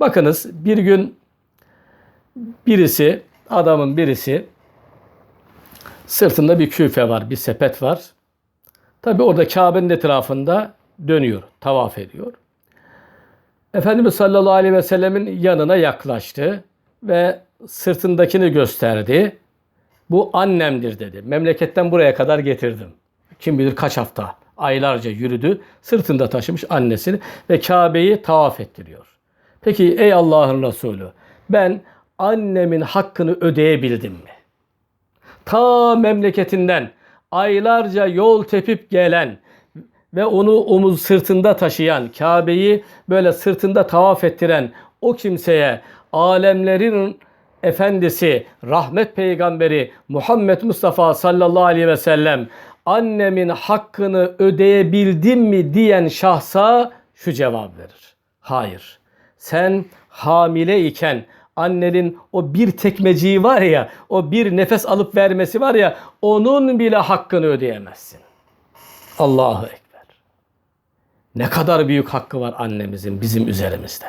Bakınız bir gün birisi, adamın birisi sırtında bir küfe var, bir sepet var. Tabi orada Kabe'nin etrafında dönüyor, tavaf ediyor. Efendimiz sallallahu aleyhi ve sellemin yanına yaklaştı ve sırtındakini gösterdi. Bu annemdir dedi. Memleketten buraya kadar getirdim. Kim bilir kaç hafta, aylarca yürüdü. Sırtında taşımış annesini ve Kabe'yi tavaf ettiriyor. Peki ey Allah'ın Resulü ben annemin hakkını ödeyebildim mi? Ta memleketinden aylarca yol tepip gelen ve onu omuz sırtında taşıyan, Kabe'yi böyle sırtında tavaf ettiren o kimseye alemlerin efendisi, rahmet peygamberi Muhammed Mustafa sallallahu aleyhi ve sellem annemin hakkını ödeyebildim mi diyen şahsa şu cevap verir. Hayır. Sen hamile iken annenin o bir tekmeciği var ya, o bir nefes alıp vermesi var ya, onun bile hakkını ödeyemezsin. Allahu Ekber. Ne kadar büyük hakkı var annemizin bizim üzerimizde.